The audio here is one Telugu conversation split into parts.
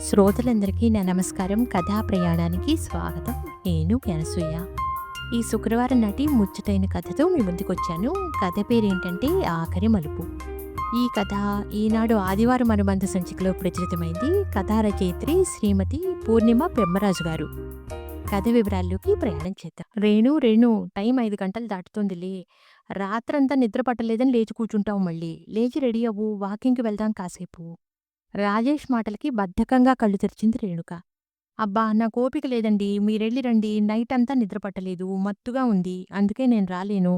శ్రోతలందరికీ నా నమస్కారం. కథా ప్రయాణానికి స్వాగతం. నేను అనసూయ ఈ శుక్రవారం నాటి ముచ్చటైన కథతో మీ ముందుకొచ్చాను కథ పేరేంటంటే ఆఖరి మలుపు. ఈ కథ ఈనాడు ఆదివారం అనుబంధ సంచికలో ప్రచురితమైంది కథా రచయిత్రి శ్రీమతి పూర్ణిమ పెమ్మరాజు గారు. కథ వివరాల్లోకి ప్రయాణం చేద్దాం. రేణు రేణు టైం ఐదు గంటలు దాటుతుందిలే. రాత్రంతా నిద్ర పట్టలేదని లేచి కూర్చుంటావు మళ్ళీ. లేచి రెడీ అవ్వు. వాకింగ్కి వెళ్దాం కాసేపు. రాజేష్ మాటలకి బద్ధకంగా కళ్ళు తెరిచింది రేణుక. అబ్బా నాకు ఓపిక లేదండి. మీరెళ్ళి రండి. నైట్ అంతా నిద్రపట్టలేదు మత్తుగా ఉంది. అందుకే నేను రాలేను.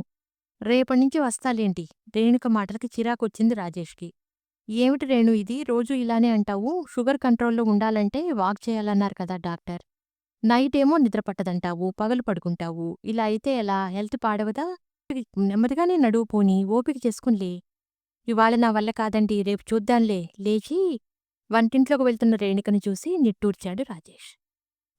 రేపటి నుంచి వస్తాలేంటి? రేణుక మాటలకి చిరాకొచ్చింది రాజేష్కి. ఏమిటి రేణు ఇది? రోజు ఇలానే అంటావు? షుగర్ కంట్రోల్లో ఉండాలంటే వాక్ చేయాలన్నారు కదా డాక్టర్. నైట్ ఏమో నిద్ర పట్టదంటావు. పగలు పడుకుంటావు. ఇలా అయితే ఎలా? హెల్త్ పాడవదా? నెమ్మదిగానే నడువు పోని. ఓపిక చేసుకునిలే. ఇవాళ నా వల్ల కాదండి. రేపు చూద్దాంలే. లేచి వంటింట్లోకి వెళ్తున్న రేణుకను చూసి నిట్టూర్చాడు రాజేష్.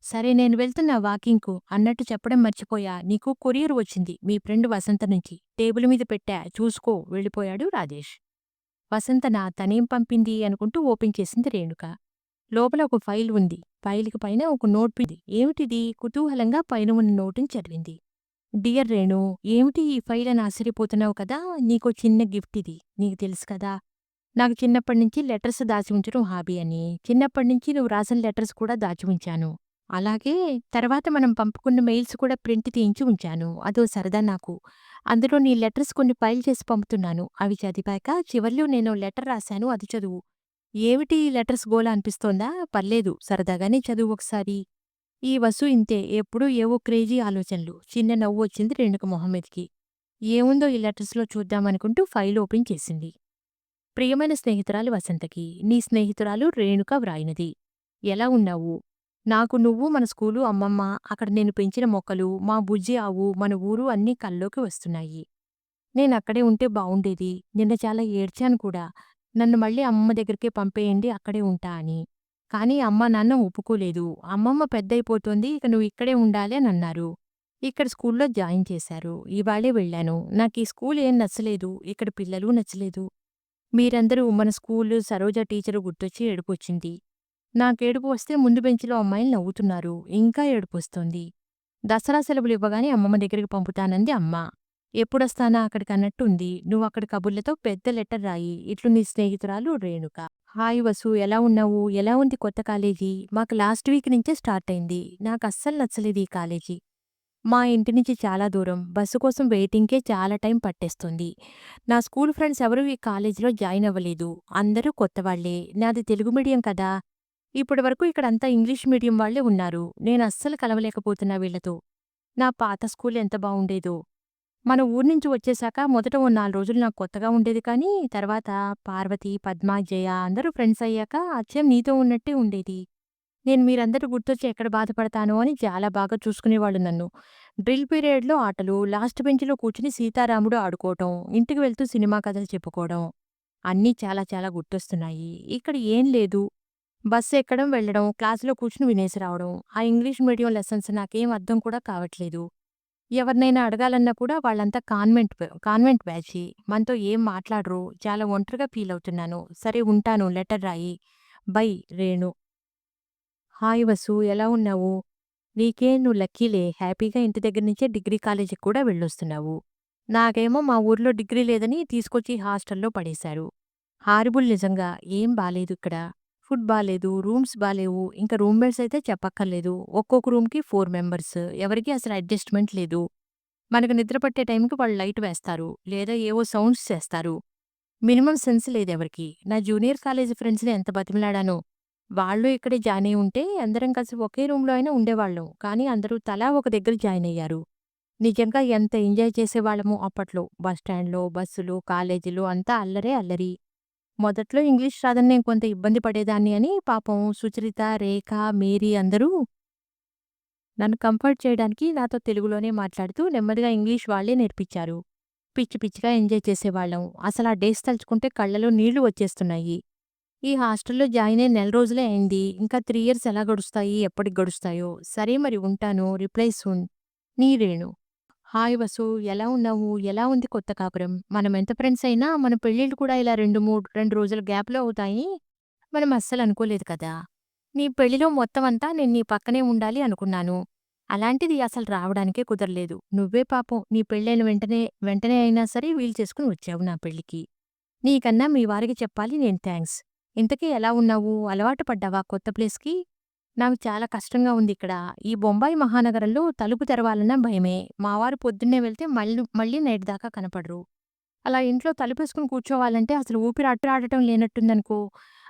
సరే నేను వెళ్తున్న వాకింగ్కు అన్నట్టు చెప్పడం మర్చిపోయా. నీకు కొరియర్ వచ్చింది. మీ ఫ్రెండ్ వసంత నుంచి. టేబుల్ మీద పెట్టా. చూసుకో. వెళ్ళిపోయాడు రాజేష్. వసంత నా తనేం పంపింది అనుకుంటూ ఓపెన్ చేసింది రేణుక. లోపల ఒక ఫైల్ ఉంది. ఫైల్కి పైన ఒక నోట్ ఉంది. ఏమిటిది? కుతూహలంగా పైన ఉన్న నోటుని చదివింది. డియర్ రేణు ఏమిటి ఈ ఫైల్ అని ఆశ్చర్యపోతున్నావు కదా? నీకో చిన్న గిఫ్ట్ ఇది. నీకు తెలుసు కదా? నాకు చిన్నప్పటి నుంచి లెటర్స్ దాచి ఉంచడం హాబీ అని. చిన్నప్పటి నుంచి నువ్వు రాసిన లెటర్స్ కూడా దాచి ఉంచాను. అలాగే తర్వాత మనం పంపుకున్న మెయిల్స్ కూడా ప్రింట్ తీయించి ఉంచాను. అదో సరదా నాకు. అందులో నీ లెటర్స్ కొన్ని ఫైల్ చేసి పంపుతున్నాను. అవి చదివాక చివర్లో నేను లెటర్ రాశాను. అది చదువు. ఏమిటి ఈ లెటర్స్ గోలా అనిపిస్తోందా? పర్లేదు. సరదాగానే చదువు ఒకసారి. ఈ వసు ఇంతే. ఎప్పుడూ ఏవో క్రేజీ ఆలోచనలు. చిన్న నవ్వు వచ్చింది రేణుక మొహమ్మద్కి ఏముందో ఈ లెటర్స్లో చూద్దామనుకుంటూ ఫైల్ ఓపెన్ చేసింది. ప్రియమైన స్నేహితురాలు వసంతకి నీ స్నేహితురాలు రేణుక వ్రాయినది. ఎలా ఉన్నావు? నాకు నువ్వు మన స్కూలు అమ్మమ్మ అక్కడ నేను పెంచిన మొక్కలు మా బుజ్జి ఆవు మన ఊరు అన్నీ కల్లోకి వస్తున్నాయి. నేనక్కడే ఉంటే బావుండేది. నిన్న చాలా ఏడ్చాను కూడా. నన్ను మళ్ళీ అమ్మమ్మ దగ్గరికే పంపేయండి అక్కడే ఉంటా అని. కానీ అమ్మ నాన్న ఒప్పుకోలేదు. అమ్మమ్మ పెద్దయిపోతోంది ఇక నువ్వు ఇక్కడే ఉండాలి అని అన్నారు. ఇక్కడ స్కూల్లో జాయిన్ చేశారు. ఇవాళే వెళ్ళాను. నాకు ఈ స్కూల్ ఏం నచ్చలేదు. ఇక్కడ పిల్లలు నచ్చలేదు. మీరందరూ మన స్కూలు సరోజ టీచరు గుర్తొచ్చి ఏడుపొచ్చింది. నాకేడుపు వస్తే ముందు బెంచ్లో అమ్మాయిలు నవ్వుతున్నారు. ఇంకా ఏడుపొస్తోంది. దసరా సెలవులు ఇవ్వగానే అమ్మమ్మ దగ్గరికి పంపుతానంది అమ్మ. ఎప్పుడొస్తానా అక్కడికి అన్నట్టుంది నువ్వు అక్కడ కబుర్లతో పెద్ద లెటర్ రాయి. ఇట్లు నీ స్నేహితురాలు రేణుక. హాయ్ వసు ఎలా ఉన్నావు? ఎలా ఉంది కొత్త కాలేజీ? మాకు లాస్ట్ వీక్ నుంచే స్టార్ట్ అయింది. నాకు అస్సలు నచ్చలేదు ఈ కాలేజీ. మా ఇంటి నుంచి చాలా దూరం. బస్సు కోసం వెయిటింగ్కే చాలా టైం పట్టేస్తుంది. నా స్కూల్ ఫ్రెండ్స్ ఎవరూ ఈ కాలేజీలో జాయిన్ అవ్వలేదు. అందరూ కొత్త వాళ్ళే నాది తెలుగు మీడియం కదా. ఇప్పటి వరకు ఇక్కడంతా ఇంగ్లీష్ మీడియం వాళ్ళే ఉన్నారు. నేను అస్సలు కలవలేకపోతున్నా వీళ్ళతో నా పాత స్కూల్ ఎంత బావుండేదో మన ఊరు నుంచి వచ్చేశాక మొదట ఓ నాలుగు రోజులు నాకు కొత్తగా ఉండేది కానీ తర్వాత పార్వతి పద్మ జయ అందరూ ఫ్రెండ్స్ అయ్యాక అచ్చం నీతో ఉన్నట్టే ఉండేది. నేను మీరందరూ గుర్తొచ్చి ఎక్కడ బాధపడతానో అని చాలా బాగా చూసుకునేవాళ్ళు నన్ను. డ్రిల్ పీరియడ్లో ఆటలు లాస్ట్ బెంచ్లో కూర్చుని సీతారాముడు ఆడుకోవటం ఇంటికి వెళ్తూ సినిమా కథలు చెప్పుకోవడం అన్నీ చాలా చాలా గుర్తొస్తున్నాయి. ఇక్కడ ఏం లేదు. బస్సు ఎక్కడం వెళ్ళడం క్లాసులో కూర్చుని వినేసి రావడం ఆ ఇంగ్లీష్ మీడియం లెసన్స్ నాకేం అర్థం కూడా కావట్లేదు. ఎవరినైనా అడగాలన్నా కూడా వాళ్ళంతా కాన్వెంట్ కాన్వెంట్ బ్యాచి. మనతో ఏం మాట్లాడరు. చాలా ఒంటరిగా ఫీల్ అవుతున్నాను. సరే ఉంటాను లెటర్ రాయి. బై రేణు. హాయ్ వసు ఎలా ఉన్నావు? నీకే నువ్వు లక్కీలే హ్యాపీగా ఇంటి దగ్గర నుంచే డిగ్రీ కాలేజీకి కూడా వెళ్ళొస్తున్నావు. నాకేమో మా ఊర్లో డిగ్రీ లేదని తీసుకొచ్చి హాస్టల్లో పడేశారు. హారిబుల్ నిజంగా ఏం బాలేదు ఇక్కడ. ఫుడ్ బాలేదు రూమ్స్ బాలేవు. ఇంకా రూమ్మేట్స్ అయితే చెప్పక్కర్లేదు. ఒక్కొక్క రూమ్కి ఫోర్ మెంబర్స్. ఎవరికి అసలు అడ్జస్ట్మెంట్ లేదు. మనకు నిద్ర పట్టే టైంకి వాళ్ళు లైట్ వేస్తారు. లేదా ఏవో సౌండ్స్ చేస్తారు. మినిమం సెన్స్ లేదు ఎవరికి. నా జూనియర్ కాలేజీ ఫ్రెండ్స్ని ఎంత బతిమలాడానో. వాళ్ళు ఇక్కడే జాయిన్ అయి ఉంటే అందరం కలిసి ఒకే రూమ్లో అయినా ఉండేవాళ్ళం. కానీ అందరూ తలా ఒక దగ్గర జాయిన్ అయ్యారు. నిజంగా ఎంత ఎంజాయ్ చేసేవాళ్ళము అప్పట్లో. బస్ స్టాండ్లో బస్సులు కాలేజీలు అంతా అల్లరే అల్లరి. మొదట్లో ఇంగ్లీష్ రాదని నేను కొంత ఇబ్బంది పడేదాన్ని అని పాపం సుచరిత రేఖ మేరీ అందరూ నన్ను కంఫర్ట్ చేయడానికి నాతో తెలుగులోనే మాట్లాడుతూ నెమ్మదిగా ఇంగ్లీష్ వాళ్ళే నేర్పించారు. పిచ్చి పిచ్చిగా ఎంజాయ్ చేసేవాళ్ళం. అసలు ఆ డేస్ తలుచుకుంటే కళ్ళలో నీళ్ళు వచ్చేస్తున్నాయి. ఈ హాస్టల్లో జాయిన్ అయి నెల రోజులే అయింది. ఇంకా త్రీ ఇయర్స్ ఎలా గడుస్తాయి? ఎప్పటికి గడుస్తాయో? సరే మరి ఉంటాను. రిప్లై సూన్ నీ రేణు. హాయ్ వసు. ఎలా ఉన్నావు? ఎలా ఉంది కొత్త కాపురం? మనం ఎంత ఫ్రెండ్స్ అయినా మన పెళ్ళిళ్ళు కూడా ఇలా రెండు మూడు రెండు రోజుల గ్యాప్లో అవుతాయి. మనం అస్సలు అనుకోలేదు కదా? నీ పెళ్ళిలో మొత్తమంతా నేను నీ పక్కనే ఉండాలి అనుకున్నాను. అలాంటిది అసలు రావడానికే కుదరలేదు. నువ్వే పాపం నీ పెళ్ళైన వెంటనే వెంటనే అయినా సరే వీలు చేసుకుని వచ్చావు నా పెళ్ళికి. నీకన్నా మీ వారికి చెప్పాలి నేను థాంక్స్. ఇంతకీ ఎలా ఉన్నావు? అలవాటు పడ్డావా కొత్త ప్లేస్‌కి? నాకు చాలా కష్టంగా ఉంది ఇక్కడ ఈ బొంబాయి మహానగరంలో తలుపు తెరవాలన్నా భయమే. మావారు పొద్దున్నే వెళ్తే మళ్ళీ మళ్ళీ నైట్ దాకా కనపడరు. అలా ఇంట్లో తలుపేసుకుని కూర్చోవాలంటే అసలు ఊపిరి అట్టాడటం లేనట్టుందనుకో.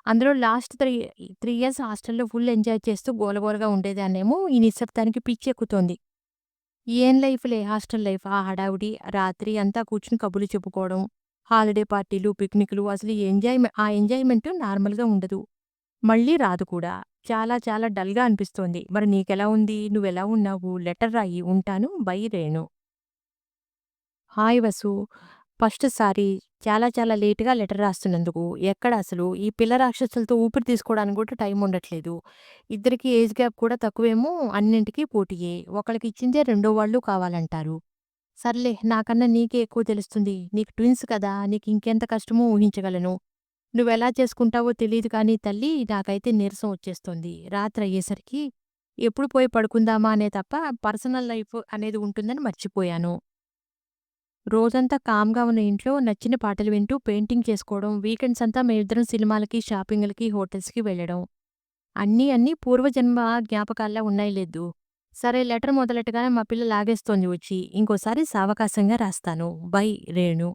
అందులో లాస్ట్ త్రీ త్రీ ఇయర్స్ హాస్టల్‌లో ఫుల్ ఎంజాయ్ చేస్తూ గోలగోలగా ఉండేదాన్నేమో ఈ నిశ్శబ్దానికి పిచ్చెక్కుతోంది. ఏం లైఫ్‌లే హాస్టల్ లైఫ్. ఆ హడావుడి, రాత్రి అంతా కూర్చుని కబులు చెప్పుకోవడం, హాలిడే పార్టీలు, పిక్నిక్‌లు అసలు ఎంజాయ్మెంట్ ఆ ఎంజాయ్‌మెంట్ నార్మల్‌గా ఉండదు. మళ్ళీ రాదు కూడా. చాలా చాలా డల్‌గా అనిపిస్తోంది. మరి నీకెలా ఉంది? నువ్వెలా ఉన్నావు? లెటర్ రాయి. ఉంటాను. Bye Renu. Hi Vasu. First sorry. చాలా చాలా లేట్‌గా లెటర్ రాస్తున్నందుకు. ఎక్కడ అసలు ఈ పిల్ల రాక్షసులతో ఊపిరి తీసుకోవడానికి కూడా టైం ఉండట్లేదు. ఇద్దరికీ ఏజ్ గ్యాప్ కూడా తక్కువేమో అన్నింటికీ పోటీయే. ఒకళ్ళకిచ్చిందే రెండో వాళ్ళు కావాలంటారు. సర్లే నాకన్నా నీకే ఎక్కువ తెలుస్తుంది. నీకు ట్విన్స్ కదా! నీకు ఇంకెంత కష్టమో ఊహించగలను. నువ్వెలా చేసుకుంటావో తెలీదు కానీ తల్లి నాకైతే నీరసం వచ్చేస్తోంది. రాత్రయ్యేసరికి ఎప్పుడు పోయి పడుకుందామా అనే తప్ప పర్సనల్ లైఫ్ అనేది ఉంటుందని మర్చిపోయాను. రోజంతా కామ్‌గా ఉన్న ఇంట్లో నచ్చిన పాటలు వింటూ పెయింటింగ్ చేసుకోవడం, వీకెండ్స్ అంతా మేమిద్దరం సినిమాలకి, షాపింగులకి, హోటల్స్‌కి వెళ్ళడం. అన్నీ అన్నీ పూర్వజన్మ జ్ఞాపకాల్లా ఉన్నాయి లేదు సరే లెటర్ మొదలెట్టగానే మా పిల్ల లాగేస్తోంది వచ్చి. ఇంకోసారి సావకాశంగా రాస్తాను. బై రేణు.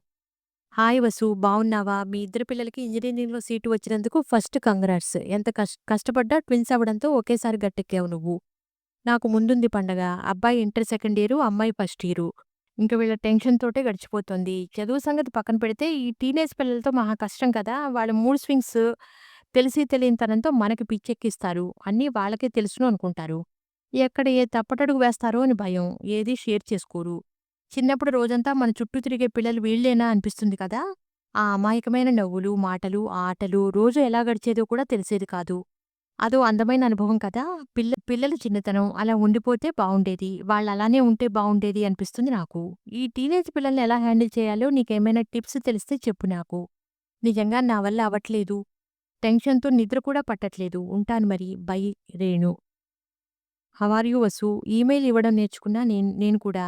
హాయ్ వసు. బావున్నావా? మీ ఇద్దరు పిల్లలకి ఇంజనీరింగ్లో సీటు వచ్చినందుకు ఫస్ట్ కంగ్రాట్స్. ఎంత కష్ కష్టపడ్డా ట్విన్స్ అవ్వడంతో ఒకేసారి గట్టెక్కావు నువ్వు. నాకు ముందుంది పండగ. అబ్బాయి ఇంటర్ సెకండ్ ఇయరు, అమ్మాయి ఫస్ట్ ఇయరు. ఇంక వీళ్ళ టెన్షన్ తోటే గడిచిపోతోంది. చదువు సంగతి పక్కన పెడితే ఈ టీనేజ్ పిల్లలతో మహా కష్టం కదా! వాళ్ళ మూడ్ స్వింగ్స్ తెలిసి తెలియనితనంతో మనకి పిచ్చెక్కిస్తారు. అన్నీ వాళ్ళకే తెలుసును అనుకుంటారు. ఎక్కడ ఏ తప్పటడుగు వేస్తారో అని భయం. ఏదీ షేర్ చేసుకోరు. చిన్నప్పుడు రోజంతా మన చుట్టూ తిరిగే పిల్లలు వీళ్ళేనా అనిపిస్తుంది కదా! ఆ అమాయకమైన నవ్వులు, మాటలు, ఆటలు రోజు ఎలా గడిచేదో కూడా తెలిసేది కాదు. అదో అందమైన అనుభవం కదా! పిల్ల పిల్లల చిన్నతనం అలా ఉండిపోతే బావుండేది. వాళ్ళలానే ఉంటే బావుండేది అనిపిస్తుంది నాకు. ఈ టీనేజ్ పిల్లల్ని ఎలా హ్యాండిల్ చేయాలో నీకేమైనా టిప్స్ తెలిస్తే చెప్పు నాకు. నిజంగా నా వల్ల అవ్వట్లేదు. టెన్షన్‌తో నిద్ర కూడా పట్టట్లేదు. ఉంటాను మరి. Bye Renu. How are you you Vasu? Email ఇవ్వడం నేర్చుకున్నా నేను నేను కూడా.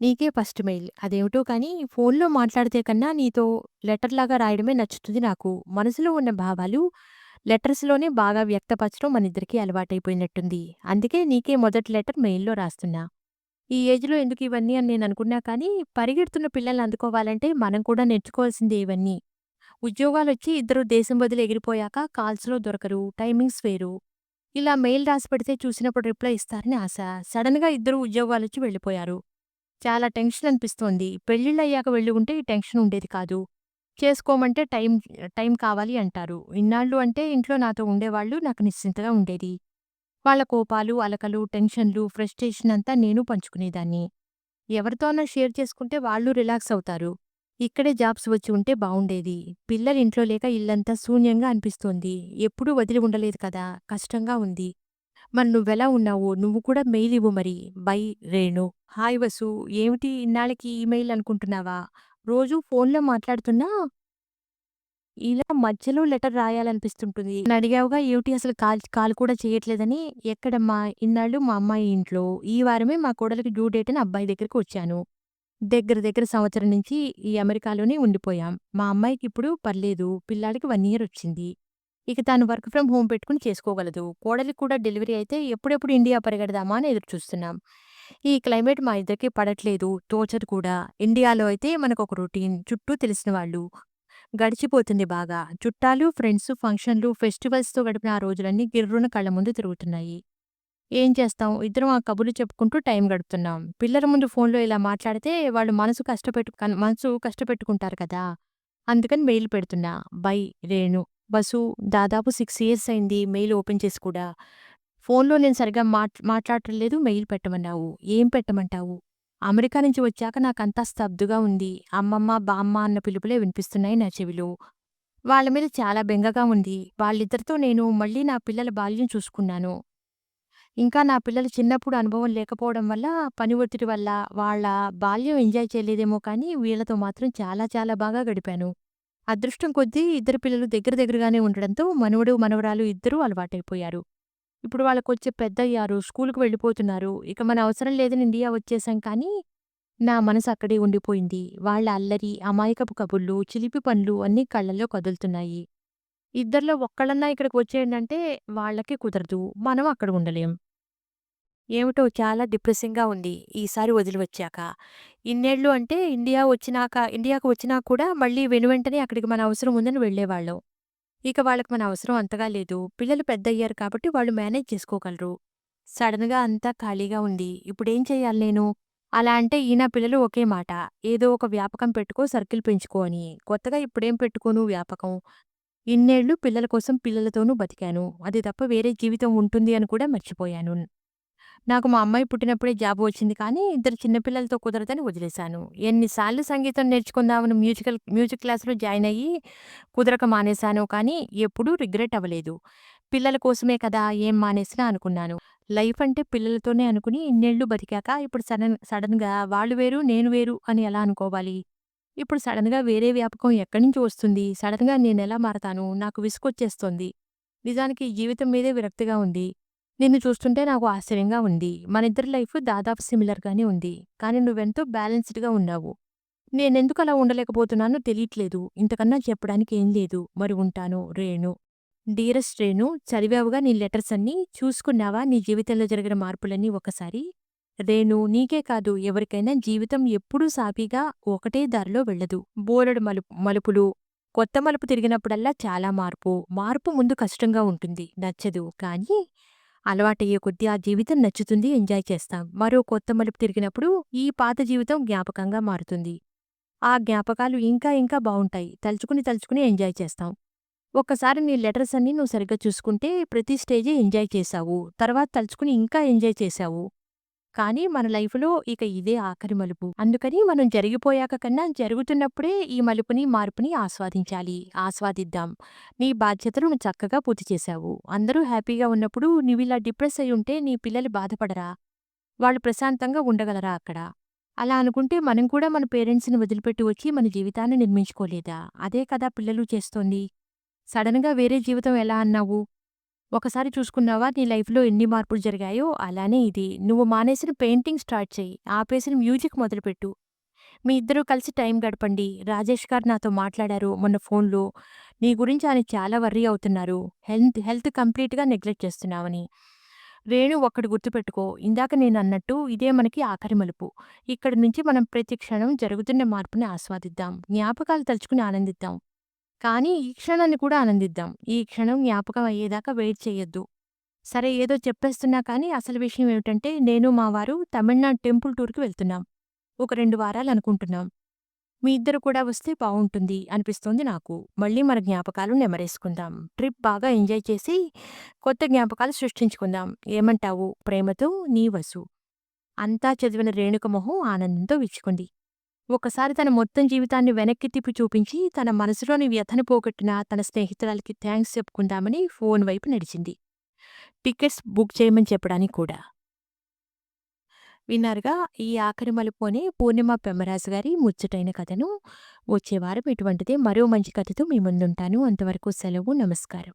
నీకే ఫస్ట్ మెయిల్. అదేమిటో కానీ ఫోన్‌లో మాట్లాడితే కన్నా నీతో లెటర్‌లాగా రాయడమే నచ్చుతుంది నాకు. మనసులో ఉన్న భావాలు లెటర్స్‌లోనే బాగా వ్యక్తపరచడం మనిద్దరికీ అలవాటైపోయినట్టుంది. అందుకే నీకే మొదటి లెటర్ మెయిల్‌లో రాస్తున్నా. ఈ ఏజ్‌లో ఎందుకు ఇవన్నీ అని నేను అనుకున్నా కానీ పరిగెడుతున్న పిల్లల్ని అందుకోవాలంటే మనం కూడా నేర్చుకోవాల్సిందే ఇవన్నీ. ఉద్యోగాలు వచ్చి ఇద్దరు దేశం వదిలి ఎగిరిపోయాక కాల్స్‌లో దొరకరు. టైమింగ్స్ వేరు. ఇలా మెయిల్ రాసి పెడితే చూసినప్పుడు రిప్లై ఇస్తారని ఆశ. సడన్గా ఇద్దరు ఉద్యోగాలొచ్చి వెళ్ళిపోయారు. చాలా టెన్షన్ అనిపిస్తోంది. పెళ్ళిళ్ళయ్యాక వెళ్ళి ఉంటే ఈ టెన్షన్ ఉండేది కాదు. చేసుకోమంటే టైం టైం కావాలి అంటారు. ఇన్నాళ్ళు అంటే ఇంట్లో నాతో ఉండేవాళ్ళు. నాకు నిశ్చింతగా ఉండేది. వాళ్ళ కోపాలు, అలకలు, టెన్షన్‌లు, ఫ్రస్ట్రేషన్ అంతా నేను పంచుకునేదాన్ని. ఎవరితోనో షేర్ చేసుకుంటే వాళ్ళు రిలాక్స్ అవుతారు. ఇక్కడే జాబ్స్ వచ్చి ఉంటే బాగుండేది పిల్లలు ఇంట్లో లేక ఇల్లంతా శూన్యంగా అనిపిస్తోంది. ఎప్పుడూ వదిలి ఉండలేదు కదా! కష్టంగా ఉంది. మరి నువ్వెలా ఉన్నావు? నువ్వు కూడా మెయిల్ ఇవ్వు మరి. బై రేణు. హాయ్ వసు. ఏమిటి ఇన్నాళ్ళకి ఈమెయిల్ అనుకుంటున్నావా? రోజూ ఫోన్‌లో మాట్లాడుతున్నా ఇలా మధ్యలో లెటర్ రాయాలనిపిస్తుంటుంది. అడిగావుగా ఏమిటి అసలు కాల్ కాల్ కూడా చేయట్లేదని. ఎక్కడమ్మా ఇన్నాళ్ళు మా అమ్మాయి ఇంట్లో. ఈ వారమే మా కోడలికి డ్యూ డేట్ అని అబ్బాయి దగ్గరికి వచ్చాను. దగ్గర దగ్గర సంవత్సరం నుంచి ఈ అమెరికాలోనే ఉండిపోయాం. మా అమ్మాయికి ఇప్పుడు పర్లేదు. పిల్లాడికి 1 ఇయర్ వచ్చింది. ఇక తాను వర్క్ ఫ్రమ్ హోమ్ పెట్టుకుని చేసుకోగలదు. కోడలికి కూడా డెలివరీ అయితే ఎప్పుడెప్పుడు ఇండియా పరిగెడదామా అని ఎదురుచూస్తున్నాం. ఈ క్లైమేట్ మా ఇద్దరికీ పడట్లేదు. తోచదు కూడా. ఇండియాలో అయితే మనకొక రొటీన్. చుట్టూ తెలిసిన వాళ్ళు. గడిచిపోతుంది బాగా. చుట్టాలు, ఫ్రెండ్స్, ఫంక్షన్‌లు, ఫెస్టివల్స్‌తో గడిపిన ఆ రోజులన్నీ గిర్రున కళ్ళ ముందు తిరుగుతున్నాయి. ఏం చేస్తాం? ఇద్దరం ఆ కబుర్లు చెప్పుకుంటూ టైం గడుపుతున్నాం. పిల్లల ముందు ఫోన్‌లో ఇలా మాట్లాడితే వాళ్ళు మనసు కష్టపెట్టు మనసు కష్టపెట్టుకుంటారు కదా! అందుకని మెయిల్ పెడుతున్నా. బై రేణు. బసు దాదాపు సిక్స్ ఇయర్స్ అయింది మెయిల్ ఓపెన్ చేసి కూడా. ఫోన్‌లో నేను సరిగ్గా మాట్ మాట్లాడటం లేదు. మెయిల్ పెట్టమన్నావు. ఏం పెట్టమంటావు? అమెరికా నుంచి వచ్చాక నాకంతా స్తబ్దుగా ఉంది. అమ్మమ్మ, బామ్మ అన్న పిలుపులే వినిపిస్తున్నాయి నా చెవిలో. వాళ్ళ మీద చాలా బెంగగా ఉంది. వాళ్ళిద్దరితో నేను మళ్ళీ నా పిల్లల బాల్యం చూసుకున్నాను. ఇంకా నా పిల్లలు చిన్నప్పుడు అనుభవం లేకపోవడం వల్ల, పని ఒత్తిడి వల్ల వాళ్ళ బాల్యం ఎంజాయ్ చేయలేదేమో కానీ వీళ్ళతో మాత్రం చాలా చాలా బాగా గడిపాను. అదృష్టం కొద్దీ ఇద్దరు పిల్లలు దగ్గర దగ్గరగానే ఉండడంతో మనవడు, మనవరాలు ఇద్దరూ అలవాటైపోయారు. ఇప్పుడు వాళ్ళకొచ్చి పెద్దయ్యారు. స్కూల్కు వెళ్ళిపోతున్నారు. ఇక మన అవసరం లేదని ఇండియా వచ్చేసాం కానీ, నా మనసు అక్కడే ఉండిపోయింది. వాళ్ళ అల్లరి, అమాయకపు కబుర్లు, చిలిపి పనులు అన్నీ కళ్ళల్లో కదులుతున్నాయి. ఇద్దరిలో ఒక్కళ్ళన్నా ఇక్కడికి వచ్చేయండంటే వాళ్ళకి కుదరదు. మనం అక్కడ ఉండలేం. ఏమిటో చాలా డిప్రెసింగ్‌గా ఉంది ఈసారి వదిలి వచ్చాక. ఇన్నేళ్ళు అంటే ఇండియా వచ్చినాక ఇండియాకు వచ్చినా కూడా మళ్ళీ వెనువెంటనే అక్కడికి మన అవసరం ఉందని వెళ్ళేవాళ్ళం. ఇక వాళ్ళకి మన అవసరం అంతగా లేదు. పిల్లలు పెద్దయ్యారు కాబట్టి వాళ్ళు మేనేజ్ చేసుకోగలరు. సడన్‌గా అంతా ఖాళీగా ఉంది. ఇప్పుడేం చేయాలి నేను? అలా అంటే ఈయన పిల్లలు ఒకే మాట. ఏదో ఒక వ్యాపకం పెట్టుకో, సర్కిల్ పెంచుకో అని. కొత్తగా ఇప్పుడేం పెట్టుకోను వ్యాపకం. ఇన్నేళ్ళు పిల్లల కోసం పిల్లలతోనూ బతికాను. అది తప్ప వేరే జీవితం ఉంటుంది అని కూడా మర్చిపోయాను. నాకు మా అమ్మాయి పుట్టినప్పుడే జాబ్ వచ్చింది కానీ, ఇద్దరు చిన్నపిల్లలతో కుదరదని వదిలేశాను. ఎన్నిసార్లు సంగీతం నేర్చుకుందామని మ్యూజికల్ మ్యూజిక్ క్లాస్‌లో జాయిన్ అయ్యి, కుదరక మానేశానో కానీ, ఎప్పుడూ రిగ్రెట్ అవ్వలేదు. పిల్లల కోసమే కదా! ఏం మానేసినా అనుకున్నాను. లైఫ్ అంటే పిల్లలతోనే అనుకుని ఇన్నేళ్ళు బతికాక ఇప్పుడు సడన్ సడన్‌గా వాళ్ళు వేరు, నేను వేరు అని ఎలా అనుకోవాలి? ఇప్పుడు సడన్‌గా వేరే వ్యాపకం ఎక్కడ్నుంచి వస్తుంది? సడన్‌గా ఎలా మారతాను? నాకు విసుకొచ్చేస్తోంది నిజానికి జీవితం మీదే విరక్తిగా ఉంది. నిన్ను చూస్తుంటే నాకు ఆశ్చర్యంగా ఉంది. మన ఇద్దరి లైఫ్ దాదాపు సిమిలర్‌గానే ఉంది. కానీ నువ్వెంతో బ్యాలెన్స్‌డ్‌గా ఉన్నావు. నేనెందుకు అలా ఉండలేకపోతున్నానో తెలియట్లేదు. ఇంతకన్నా చెప్పడానికి ఏం లేదు. మరి ఉంటాను. రేణు. డీరెస్ట్ రేణు చదివావుగా నీ లెటర్స్ అన్నీ? చూసుకున్నావా నీ జీవితంలో జరిగిన మార్పులన్నీ ఒకసారి? రేణు నీకే కాదు ఎవరికైనా జీవితం ఎప్పుడూ సాఫీగా ఒకటే దారిలో వెళ్ళదు. బోలెడు మలుపు మలుపులు. కొత్త మలుపు తిరిగినప్పుడల్లా చాలా మార్పు. మార్పు ముందు కష్టంగా ఉంటుంది. నచ్చదు. కానీ అలవాటయ్యే కొద్దీ ఆ జీవితం నచ్చుతుంది. ఎంజాయ్ చేస్తాం. మరో కొత్త మలుపు తిరిగినప్పుడు ఈ పాత జీవితం జ్ఞాపకంగా మారుతుంది. ఆ జ్ఞాపకాలు ఇంకా ఇంకా బావుంటాయి. తలుచుకుని తలుచుకుని ఎంజాయ్ చేస్తాం. ఒక్కసారి నీ లెటర్స్ అన్నీ నువ్వు సరిగ్గా చూసుకుంటే ప్రతి స్టేజీ ఎంజాయ్ చేశావు. తర్వాత తలుచుకుని ఇంకా ఎంజాయ్ చేశావు. కానీ మన లైఫ్‌లో ఇక ఇదే ఆఖరి మలుపు. అందుకని మనం జరిగిపోయాక కన్నా జరుగుతున్నప్పుడే ఈ మలుపుని, మార్పుని ఆస్వాదించాలి. ఆస్వాదిద్దాం. నీ బాధ్యతలను చక్కగా పూర్తి చేశావు. అందరూ హ్యాపీగా ఉన్నప్పుడు నువ్విలా డిప్రెస్ అయి ఉంటే నీ పిల్లలు బాధపడరా? వాళ్ళు ప్రశాంతంగా ఉండగలరా అక్కడ? అలా అనుకుంటే మనం కూడా మన పేరెంట్స్‌ని వదిలిపెట్టి వచ్చి మన జీవితాన్ని నిర్మించుకోలేదా? అదే కదా పిల్లలు చేస్తోంది. సడన్‌గా వేరే జీవితం ఎలా అన్నావు? ఒకసారి చూసుకున్నావా నీ లైఫ్‌లో ఎన్ని మార్పులు జరిగాయో అలానే ఇది. నువ్వు మానేసిన పెయింటింగ్ స్టార్ట్ చెయ్యి. ఆపేసిన మ్యూజిక్ మొదలుపెట్టు. మీ ఇద్దరూ కలిసి టైం గడపండి. రాజేష్ గారు నాతో మాట్లాడారు మొన్న ఫోన్‌లో. నీ గురించి ఆయన చాలా వర్రీ అవుతున్నారు. హెల్త్ హెల్త్ కంప్లీట్‌గా నెగ్లెక్ట్ చేస్తున్నావని. రేణు ఒక్కడు గుర్తుపెట్టుకో. ఇందాక నేను అన్నట్టు ఇదే మనకి ఆఖరి మలుపు. ఇక్కడి నుంచి మనం ప్రతి క్షణం జరుగుతున్న మార్పుని ఆస్వాదిద్దాం. జ్ఞాపకాలు తలుచుకుని ఆనందిద్దాం. కానీ ఈ క్షణాన్ని కూడా ఆనందిద్దాం. ఈ క్షణం జ్ఞాపకం అయ్యేదాకా వెయిట్ చెయ్యొద్దు. సరే ఏదో చెప్పేస్తున్నా కానీ అసలు విషయం ఏమిటంటే నేను మా వారు తమిళనాడు టెంపుల్ టూర్‌కి వెళ్తున్నాం. ఒక రెండు వారాలు అనుకుంటున్నాం. మీ ఇద్దరు కూడా వస్తే బాగుంటుంది అనిపిస్తోంది నాకు. మళ్ళీ మన జ్ఞాపకాలు నెమరేసుకుందాం. ట్రిప్ బాగా ఎంజాయ్ చేసి కొత్త జ్ఞాపకాలు సృష్టించుకుందాం. ఏమంటావు? ప్రేమతో నీ వసు. అంతా చదివిన రేణుక మొహం ఆనందంతో విచ్చుకుంది. ఒకసారి తన మొత్తం జీవితాన్ని వెనక్కి తిప్పి చూపించి తన మనసులోని వ్యథను పోగొట్టిన తన స్నేహితురాలకి థ్యాంక్స్ చెప్పుకుందామని ఫోన్ వైపు నడిచింది. టికెట్స్ బుక్ చేయమని చెప్పడానికి కూడా. విన్నారుగా ఈ ఆఖరి మలుపునే పూర్ణిమ పెమ్మరాజు గారి ముచ్చటైన కథను. వచ్చే వారం ఇటువంటిదే మరో మంచి కథతో మీ ముందుంటాను. అంతవరకు సెలవు. నమస్కారం.